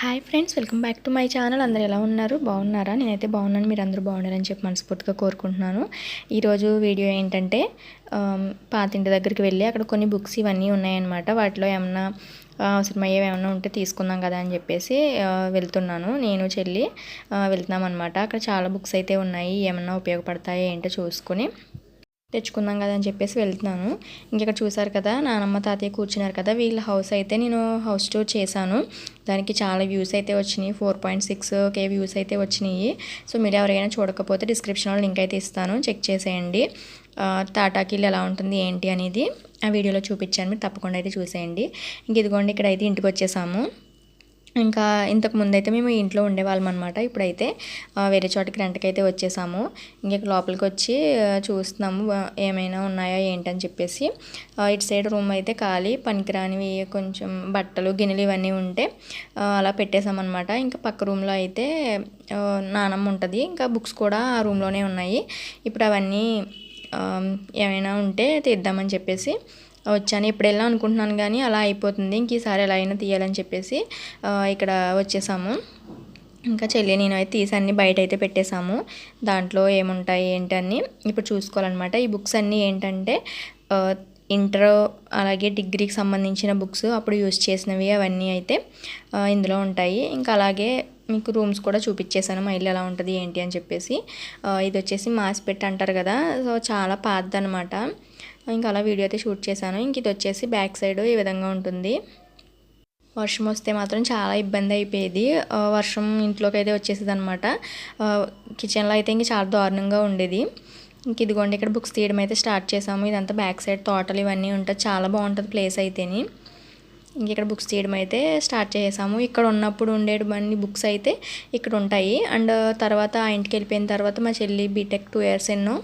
Hi friends welcome back to my channel అందరు ఎలా ఉన్నారు? బాగున్నారా? నేనైతే బాగున్నాను. మీరు అందరూ బాగున్నారని చెప్పి మనస్ఫూర్తిగా కోరుకుంటున్నాను. ఈరోజు వీడియో ఏంటంటే పాతింటి దగ్గరికి వెళ్ళి అక్కడ కొన్ని బుక్స్ ఇవన్నీ ఉన్నాయన్నమాట. వాటిలో ఏమన్నా అవసరమయ్యేవి ఏమైనా ఉంటే తీసుకుందాం కదా అని చెప్పేసి వెళ్తున్నాను. నేను చెల్లి వెళ్తున్నాం అనమాట అక్కడ చాలా బుక్స్ అయితే ఉన్నాయి. ఏమన్నా ఉపయోగపడతాయి ఏంటో చూసుకొని. తెచ్చుకుందాం కదా అని చెప్పేసి వెళ్తున్నాను. ఇంకెక్కడ చూసారు కదా నానమ్మ తాతయ్య కూర్చున్నారు కదా వీళ్ళ హౌస్ అయితే నేను హౌస్ టూర్ చేశాను. దానికి చాలా వ్యూస్ అయితే వచ్చినాయి. Four point six K views అయితే వచ్చినాయి. సో మీరు ఎవరైనా చూడకపోతే డిస్క్రిప్షన్లో లింక్ అయితే ఇస్తాను. చెక్ చేసేయండి. తాటాకిల్ ఎలా ఉంటుంది ఏంటి అనేది ఆ వీడియోలో చూపించాను. మీరు తప్పకుండా అయితే చూసేయండి. ఇంక ఇదిగోండి ఇక్కడ అయితే ఇంటికి వచ్చేసాము. ఇంకా ఇంతకు ముందు అయితే మేము ఇంట్లో ఉండేవాళ్ళం అనమాట ఇప్పుడైతే వేరే చోటకి రెంట్కి అయితే వచ్చేసాము. ఇంక లోపలికి వచ్చి చూస్తున్నాము ఏమైనా ఉన్నాయా ఏంటని చెప్పేసి. ఇటు సైడ్ రూమ్ అయితే ఖాళీ. పనికిరానివి కొంచెం బట్టలు గిన్నెలు ఇవన్నీ ఉంటే అలా పెట్టేసామన్నమాట ఇంకా పక్క రూమ్లో అయితే నానమ్మ ఉంటుంది. ఇంకా బుక్స్ కూడా ఆ రూమ్లోనే ఉన్నాయి. ఇప్పుడు అవన్నీ ఏమైనా ఉంటే తీద్దామని చెప్పేసి వచ్చాను. ఇప్పుడు వెళ్ళాం అనుకుంటున్నాను కానీ అలా అయిపోతుంది. ఇంక ఈసారి ఎలా అయినా తీయాలని చెప్పేసి ఇక్కడ వచ్చేసాము. ఇంకా చెల్లి నేను అయితే తీసి అన్ని బయట అయితే పెట్టేశాము దాంట్లో ఏముంటాయి ఏంటి అని ఇప్పుడు చూసుకోవాలన్నమాట. ఈ బుక్స్ అన్నీ ఏంటంటే ఇంటర్ అలాగే డిగ్రీకి సంబంధించిన బుక్స్ అప్పుడు యూజ్ చేసినవి అవన్నీ అయితే ఇందులో ఉంటాయి. ఇంకా అలాగే మీకు రూమ్స్ కూడా చూపించేశాను మా ఇల్లు ఎలా ఉంటుంది ఏంటి అని చెప్పేసి. ఇది వచ్చేసి మాస్పెట్ అంటారు కదా. సో చాలా పాతదనమాట ఇంకా అలా వీడియో అయితే షూట్ చేశాను. ఇంక ఇది వచ్చేసి బ్యాక్ సైడ్ ఈ విధంగా ఉంటుంది. వర్షం వస్తే మాత్రం చాలా ఇబ్బంది అయిపోయేది. వర్షం ఇంట్లోకి అయితే వచ్చేసేది అనమాట కిచెన్లో అయితే ఇంక చాలా దారుణంగా ఉండేది. ఇంక ఇదిగోండి ఇక్కడ బుక్స్ తీయడం అయితే స్టార్ట్ చేసాము ఇదంతా బ్యాక్ సైడ్ తోటలు ఇవన్నీ ఉంటాయి చాలా బాగుంటుంది ప్లేస్ అయితేని. ఇంక ఇక్కడ బుక్స్ తీయడం అయితే స్టార్ట్ చేసాము ఇక్కడ ఉన్నప్పుడు ఉండేటువంటి బుక్స్ అయితే ఇక్కడ ఉంటాయి. అండ్ తర్వాత ఆ ఇంటికి వెళ్ళిపోయిన తర్వాత మా చెల్లి బీటెక్ టూ ఇయర్స్ ఎన్నో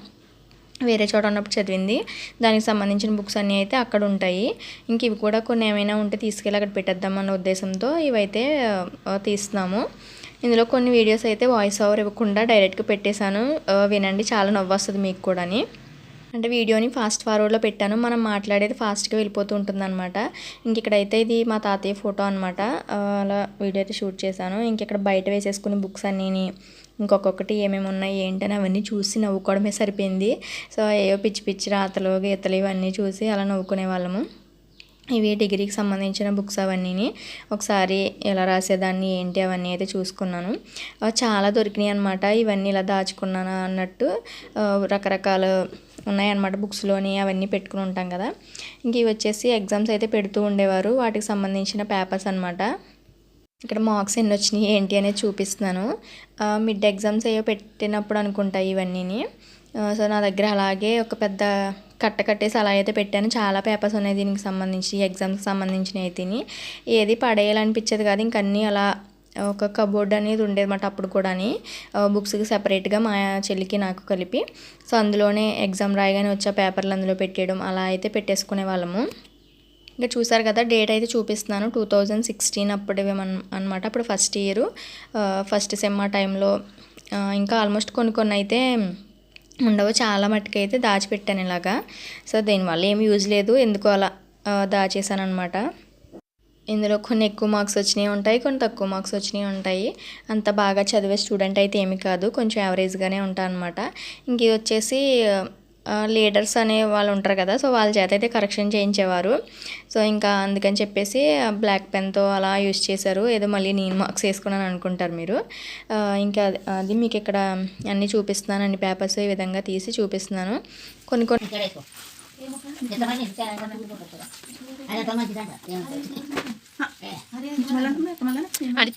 వేరే చోట ఉన్నప్పుడు చదివింది. దానికి సంబంధించిన బుక్స్ అన్నీ అయితే అక్కడ ఉంటాయి. ఇంక ఇవి కూడా కొన్ని ఏమైనా ఉంటే తీసుకెళ్ళి అక్కడ పెట్టేద్దామన్న ఉద్దేశంతో ఇవైతే తీస్తున్నాము. ఇందులో కొన్ని వీడియోస్ అయితే వాయిస్ ఓవర్ ఇవ్వకుండా డైరెక్ట్గా పెట్టేశాను. వినండి చాలా నవ్వు వస్తుంది మీకు కూడాని. అంటే వీడియోని ఫాస్ట్ ఫార్వర్డ్లో పెట్టాను. మనం మాట్లాడేది ఫాస్ట్గా వెళ్ళిపోతూ ఉంటుందన్నమాట. ఇంక ఇక్కడైతే ఇది మా తాతయ్య ఫోటో అనమాట అలా వీడియో అయితే షూట్ చేశాను. ఇంక ఇక్కడ బయట వేసేసుకునే బుక్స్ అన్నీని ఇంకొకటి ఏమేమి ఉన్నాయి ఏంటని అవన్నీ చూసి నవ్వుకోవడమే సరిపోయింది. సో ఏవో పిచ్చి పిచ్చి రాతలు గీతలు ఇవన్నీ చూసి అలా నవ్వుకునే వాళ్ళము. ఇవి డిగ్రీకి సంబంధించిన బుక్స్ అవన్నీని ఒకసారి ఎలా రాసేదాన్ని ఏంటి అవన్నీ అయితే చూసుకున్నాను. చాలా దొరికినాయి అనమాట ఇవన్నీ ఇలా దాచుకున్నాను అన్నట్టు రకరకాల ఉన్నాయన్నమాట బుక్స్లోని అవన్నీ పెట్టుకుని ఉంటాం కదా. ఇంక ఇవి వచ్చేసి ఎగ్జామ్స్ అయితే పెడుతూ ఉండేవారు. వాటికి సంబంధించిన పేపర్స్ అనమాట ఇక్కడ మార్క్స్ ఎన్ని వచ్చినాయి ఏంటి అనేది చూపిస్తున్నాను. మిడ్ ఎగ్జామ్స్ అయ్యో పెట్టినప్పుడు అనుకుంటాయి ఇవన్నీని. సో నా దగ్గర అలాగే ఒక పెద్ద కట్ట కట్టేసి అలా అయితే పెట్టాను. చాలా పేపర్స్ ఉన్నాయి దీనికి సంబంధించి ఎగ్జామ్స్కి సంబంధించిన అయితేని ఏది పడేయాలనిపించేది కాదు ఇంక అన్నీ అలా ఒక కబోర్డ్ అనేది ఉండేదన్నమాట అప్పుడు కూడాని. బుక్స్కి సెపరేట్గా మా చెల్లికి నాకు కలిపి. సో అందులోనే ఎగ్జామ్ రాయగానే వచ్చే పేపర్లు అందులో పెట్టేయడం అలా అయితే పెట్టేసుకునే వాళ్ళము. ఇంకా చూసారు కదా డేట్ అయితే చూపిస్తున్నాను. టూ థౌజండ్ సిక్స్టీన్ అప్పుడు అనమాట అప్పుడు ఫస్ట్ ఇయర్. ఫస్ట్ సెమ్ ఆ టైంలో ఇంకా ఆల్మోస్ట్ కొన్ని కొన్ని అయితే ఉండవు. చాలా మట్టుకు అయితే దాచిపెట్టాను ఇలాగా. సో దీనివల్ల ఏమి యూజ్ లేదు. ఎందుకు అలా దాచేసాను అనమాట ఇందులో కొన్ని ఎక్కువ మార్క్స్ వచ్చినాయి ఉంటాయి కొన్ని తక్కువ మార్క్స్ వచ్చినాయి ఉంటాయి. అంత బాగా చదివే స్టూడెంట్ అయితే ఏమి కాదు. కొంచెం యావరేజ్గానే ఉంటాను అనమాట ఇంక వచ్చేసి లీడర్స్ అనే వాళ్ళు ఉంటారు కదా సో వాళ్ళ చేత అయితే కరెక్షన్ చేయించేవారు. సో ఇంకా అందుకని చెప్పేసి బ్లాక్ పెన్తో అలా యూజ్ చేశారు. ఏదో మళ్ళీ నేను మార్క్స్ వేసుకున్నాను అనుకుంటారు మీరు. ఇంకా అది- అది మీకు ఇక్కడ అన్నీ చూపిస్తున్నాను అన్ని పేపర్స్ ఈ విధంగా తీసి చూపిస్తున్నాను. కొన్ని కొన్ని అది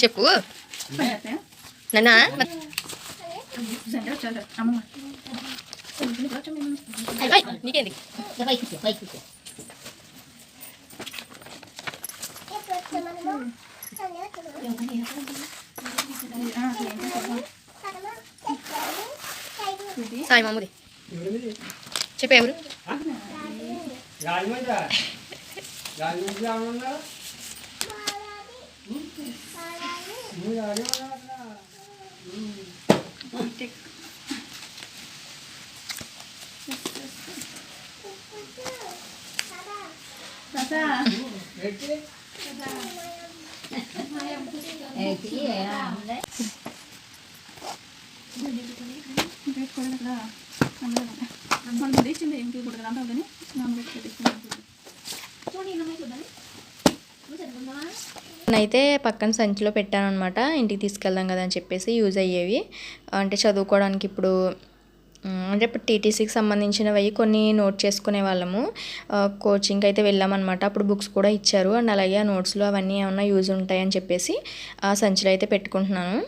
చెప్పు నాన్న నీకేంది పైకి సాయి మామూది చెప్పు ఎవరు రాజమండ్రి ఉంది నేనైతే పక్కన సంచిలో పెట్టాను అనమాట ఇంటికి తీసుకెళ్దాం కదా అని చెప్పేసి యూజ్ అయ్యేవి. అంటే చదువుకోవడానికి ఇప్పుడు అంటే ఇప్పుడు టీటీసీకి సంబంధించినవి కొన్ని నోట్ చేసుకునే వాళ్ళము. కోచింగ్కి అయితే వెళ్ళామన్నమాట. అప్పుడు బుక్స్ కూడా ఇచ్చారు. అండ్ అలాగే ఆ నోట్స్లో అవన్నీ ఏమన్నా యూజ్ ఉంటాయని చెప్పేసి ఆ సంచిలో అయితే పెట్టుకుంటున్నాను.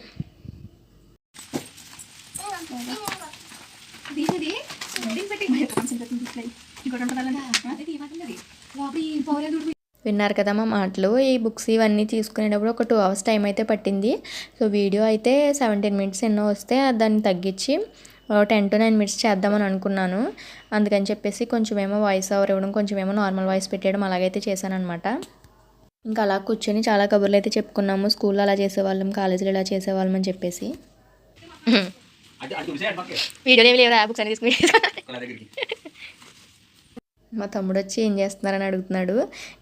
విన్నారు కదా మా మాటలు. ఈ బుక్స్ ఇవన్నీ తీసుకునేటప్పుడు ఒక టూ అవర్స్ టైం అయితే పట్టింది. సో వీడియో అయితే సెవెంటీన్ మినిట్స్ ఎన్నో వస్తే దాన్ని తగ్గించి టెన్ టు నైన్ మినిట్స్ చేద్దామని అనుకున్నాను. అందుకని చెప్పేసి కొంచెం ఏమో వాయిస్ ఓవర్ ఇవ్వడం కొంచెం ఏమో నార్మల్ వాయిస్ పెట్టేయడం అలాగైతే చేశానమాట ఇంకా అలా కూర్చొని చాలా కబుర్లు అయితే చెప్పుకున్నాము. స్కూల్లో అలా చేసేవాళ్ళం కాలేజీలో ఇలా చేసేవాళ్ళం అని చెప్పేసి. వీడియోలు ఏమి లేవు బుక్స్ అని తీసుకుని మా తమ్ముడు వచ్చి ఏం చేస్తున్నారని అడుగుతున్నాడు.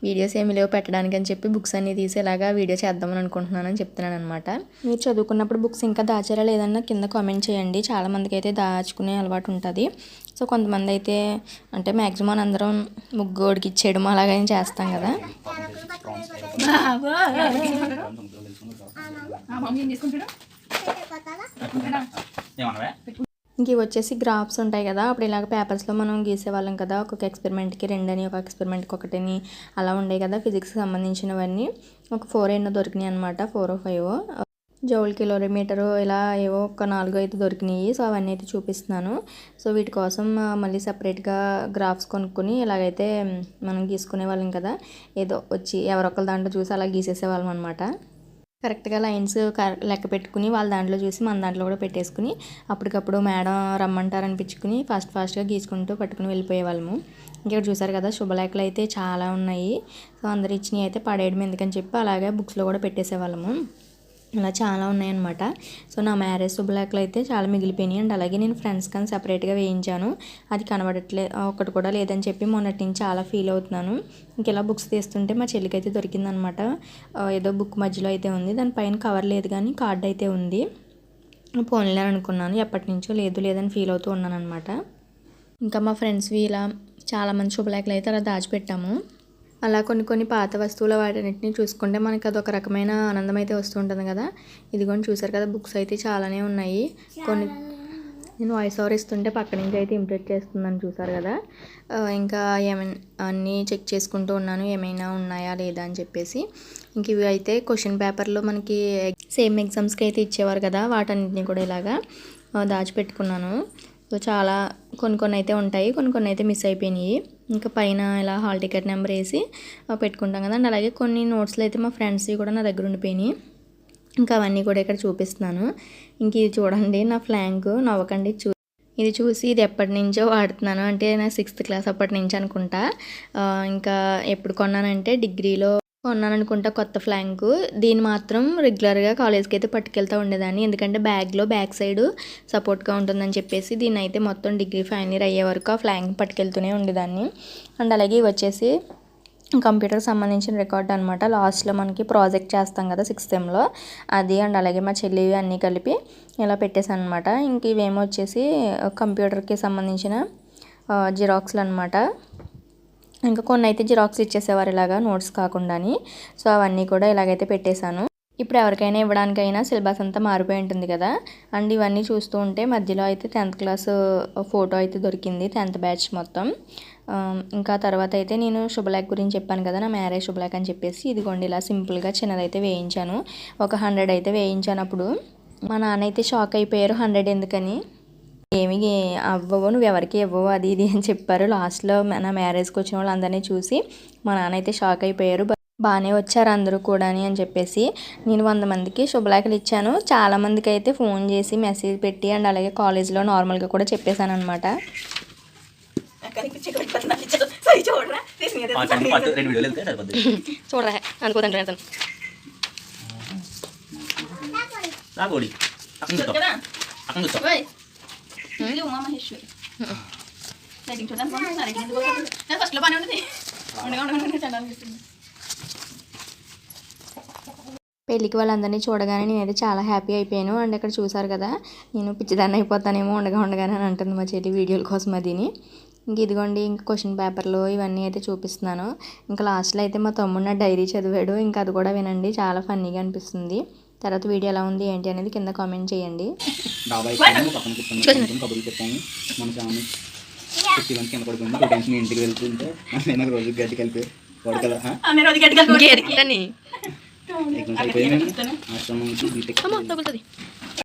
వీడియోస్ ఏమి లేవు పెట్టడానికి అని చెప్పి బుక్స్ అన్ని తీసి ఇలాగా వీడియో చేద్దామని అనుకుంటున్నాను అని చెప్తున్నాను అనమాట మీరు చదువుకున్నప్పుడు బుక్స్ ఇంకా దాచారా లేదన్నా కింద కామెంట్ చేయండి. చాలా మందికి అయితే దాచుకునే అలవాటు ఉంటుంది. సో కొంతమంది అయితే అంటే మ్యాక్సిమం అందరం ముగ్గోడికి ఇచ్చేయడం అలాగని చేస్తాం కదా. ఇంక ఇవి వచ్చేసి గ్రాఫ్స్ ఉంటాయి కదా అప్పుడు ఇలాగ పేపర్స్లో మనం గీసేవాళ్ళం కదా ఒక్కొక్క ఎక్స్పెరిమెంట్కి రెండని ఒక ఎక్స్పెరిమెంట్కి ఒకటని అలా ఉండే కదా ఫిజిక్స్కి సంబంధించినవన్నీ. ఒక ఫోర్ ఎన్నో దొరికినాయి అనమాట four or five. Joule kilometre ఇలా ఏవో ఒక నాలుగు అయితే దొరికినాయి సో అవన్నీ అయితే చూపిస్తున్నాను. సో వీటి కోసం మళ్ళీ సపరేట్గా గ్రాఫ్స్ కొనుక్కొని ఇలాగైతే మనం గీసుకునే వాళ్ళం కదా ఏదో వచ్చి ఎవరొకరి దాంట్లో చూసి అలా గీసేసేవాళ్ళం అనమాట కరెక్ట్గా లైన్స్ లెక్క పెట్టుకుని వాళ్ళ దాంట్లో చూసి మన దాంట్లో కూడా పెట్టేసుకుని అప్పటికప్పుడు మేడం రమ్మంటారు అనిపించుకుని ఫాస్ట్ ఫాస్ట్గా గీసుకుంటూ పట్టుకుని వెళ్ళిపోయేవాళ్ళము. ఇక్కడ చూసారు కదా శుభలేఖలు అయితే చాలా ఉన్నాయి. సో అందరు ఇచ్చినవి అయితే పడేయడం ఎందుకని చెప్పి అలాగే బుక్స్లో కూడా పెట్టేసేవాళ్ళము. ఇలా చాలా ఉన్నాయన్నమాట. సో నా మ్యారేజ్ శుభలేఖలు అయితే చాలా మిగిలిపోయినాయి. అండ్ అలాగే నేను ఫ్రెండ్స్ కానీ సపరేట్గా వేయించాను. అది కనబడట్లే ఒకటి కూడా లేదని చెప్పి మొన్నటి నుంచి చాలా ఫీల్ అవుతున్నాను. ఇంక ఇలా బుక్స్ తీస్తుంటే మా చెల్లికి అయితే దొరికిందనమాట ఏదో బుక్ మధ్యలో అయితే ఉంది. దానిపైన కవర్ లేదు కానీ కార్డ్ అయితే ఉంది. పోన్లే అనుకున్నాను. ఎప్పటి నుంచో లేదు లేదని ఫీల్ అవుతూ ఉన్నాను అనమాట ఇంకా మా ఫ్రెండ్స్వి ఇలా చాలామంది శుభలేఖలు అయితే అలా దాచిపెట్టాము. అలా కొన్ని కొన్ని పాత వస్తువుల వాటన్నిటిని చూసుకుంటే మనకి అదొక రకమైన ఆనందం అయితే వస్తుంటుంది కదా. ఇదిగోని చూసారు కదా బుక్స్ అయితే చాలానే ఉన్నాయి. కొన్ని నేను వాయిస్ ఓవర్ ఇస్తుంటే పక్క నుంచి అయితే ఇంప్రెట్ చేస్తుందని చూసారు కదా. ఇంకా ఏమైనా అన్నీ చెక్ చేసుకుంటూ ఉన్నాను ఏమైనా ఉన్నాయా లేదా అని చెప్పేసి. ఇంక ఇవి అయితే క్వశ్చన్ పేపర్లో మనకి సేమ్ ఎగ్జామ్స్కి అయితే ఇచ్చేవారు కదా వాటన్నిటిని కూడా ఇలాగా దాచిపెట్టుకున్నాను. సో చాలా కొన్ని కొన్ని అయితే ఉంటాయి కొన్ని కొన్ని అయితే మిస్ అయిపోయినాయి. ఇంకా పైన ఇలా హాల్ టికెట్ నెంబర్ వేసి పెట్టుకుంటాం కదండి అలాగే కొన్ని నోట్స్లు అయితే మా ఫ్రెండ్స్వి కూడా నా దగ్గర ఉండిపోయినాయి. ఇంకా అవన్నీ కూడా ఇక్కడ చూపిస్తున్నాను. ఇంక ఇది చూడండి నా ఫ్లాంక్ నవ్వకండి చూ ఇది చూసి ఇది ఎప్పటి నుంచో వాడుతున్నాను. అంటే నా సిక్స్త్ క్లాస్ అప్పటి నుంచి అనుకుంటా. ఇంకా ఎప్పుడు కొన్నానంటే డిగ్రీలో కొన్నాను అనుకుంటా కొత్త ఫ్లాంక్. దీన్ని మాత్రం రెగ్యులర్గా కాలేజ్కి అయితే పట్టుకెళ్తూ ఉండేదాన్ని. ఎందుకంటే బ్యాగ్లో బ్యాక్ సైడ్ సపోర్ట్గా ఉంటుందని చెప్పేసి దీన్ని అయితే మొత్తం డిగ్రీ ఫైనల్ ఇయర్ అయ్యే వరకు ఆ ఫ్లాంక్ పట్టుకెళ్తూనే ఉండేదాన్ని. అండ్ అలాగే ఇవి వచ్చేసి కంప్యూటర్ సంబంధించిన రికార్డ్ అనమాట లాస్ట్లో మనకి ప్రాజెక్ట్ చేస్తాం కదా సిక్స్త్ సెమ్లో. అది అండ్ అలాగే మా చెల్లివి అన్నీ కలిపి ఇలా పెట్టేసాను అనమాట ఇంక ఇవేమో వచ్చేసి కంప్యూటర్కి సంబంధించిన జిరాక్స్లు అనమాట ఇంకా కొన్ని అయితే జిరాక్స్ ఇచ్చేసేవారు ఇలాగా నోట్స్ కాకుండాని. సో అవన్నీ కూడా ఇలాగైతే పెట్టేశాను. ఇప్పుడు ఎవరికైనా ఇవ్వడానికైనా సిలబస్ అంతా మారిపోయి ఉంటుంది కదా. అండ్ ఇవన్నీ చూస్తూ ఉంటే మధ్యలో అయితే టెన్త్ క్లాస్ ఫోటో అయితే దొరికింది టెన్త్ బ్యాచ్ మొత్తం. ఇంకా తర్వాత అయితే నేను శుభలేఖ గురించి చెప్పాను కదా నా మ్యారేజ్ శుభలేఖ అని చెప్పేసి. ఇదిగోండి ఇలా సింపుల్గా చిన్నదైతే వేయించాను. ఒక హండ్రెడ్ అయితే వేయించాను అప్పుడు. మా నాన్న అయితే షాక్ అయిపోయారు హండ్రెడ్ ఎందుకని? ఏమి అవ్వవు నువ్వు ఎవరికి ఇవ్వవు అది ఇది అని చెప్పారు. లాస్ట్లో నా మ్యారేజ్కి వచ్చిన వాళ్ళందరినీ చూసి మా నాన్న అయితే షాక్ అయిపోయారు. బాగానే వచ్చారు అందరూ కూడా అని చెప్పేసి నేను వంద మందికి శుభలేఖలు ఇచ్చాను. చాలా మందికి అయితే ఫోన్ చేసి మెసేజ్ పెట్టి అండ్ అలాగే కాలేజ్లో నార్మల్గా కూడా చెప్పేశాను అనమాట సై చూడరా అక్కడ కూర్చో కదా అక్కడ కూర్చో ఓయ్ ఇది ఉమా మహేశ్వరి లైటింగ్ చూడడానికి బాగుంది లైటింగ్ ఎందుకు బాగుంది నాకు ఫస్ట్లో బాగానే ఉంది ఉండగా ఉండగా ఉండగా చాలా అనిపిస్తుంది పెళ్ళికి వాళ్ళందరినీ చూడగానే నేనైతే చాలా హ్యాపీ అయిపోయాను. అండ్ ఇక్కడ చూసారు కదా నేను పిచ్చిదాన్ని అయిపోతానేమో ఉండగా ఉండగానే అని అంటుంది మా చెల్లి వీడియోల కోసం అదిని. ఇంక ఇదిగోండి ఇంక క్వశ్చన్ పేపర్లు ఇవన్నీ అయితే చూపిస్తున్నాను. ఇంకా లాస్ట్లో అయితే మా తమ్ముడు నా డైరీ చదివాడు. ఇంకా అది కూడా వినండి చాలా ఫన్నీగా అనిపిస్తుంది. తర్వాత వీడియో ఎలా ఉంది ఏంటి అనేది కింద కామెంట్ చేయండి. డాబా అయిపోయాము పక్కన కూర్చొని కబుర్లు చెప్పాము మన ఫ్యామిలీ ఫిఫ్టీ వన్ కింద పడుకుంది టూ టైమ్స్ మీ ఇంటికి వెళ్తుంటే నేను రోజు ఆశ్రమం నుంచి బీటెక్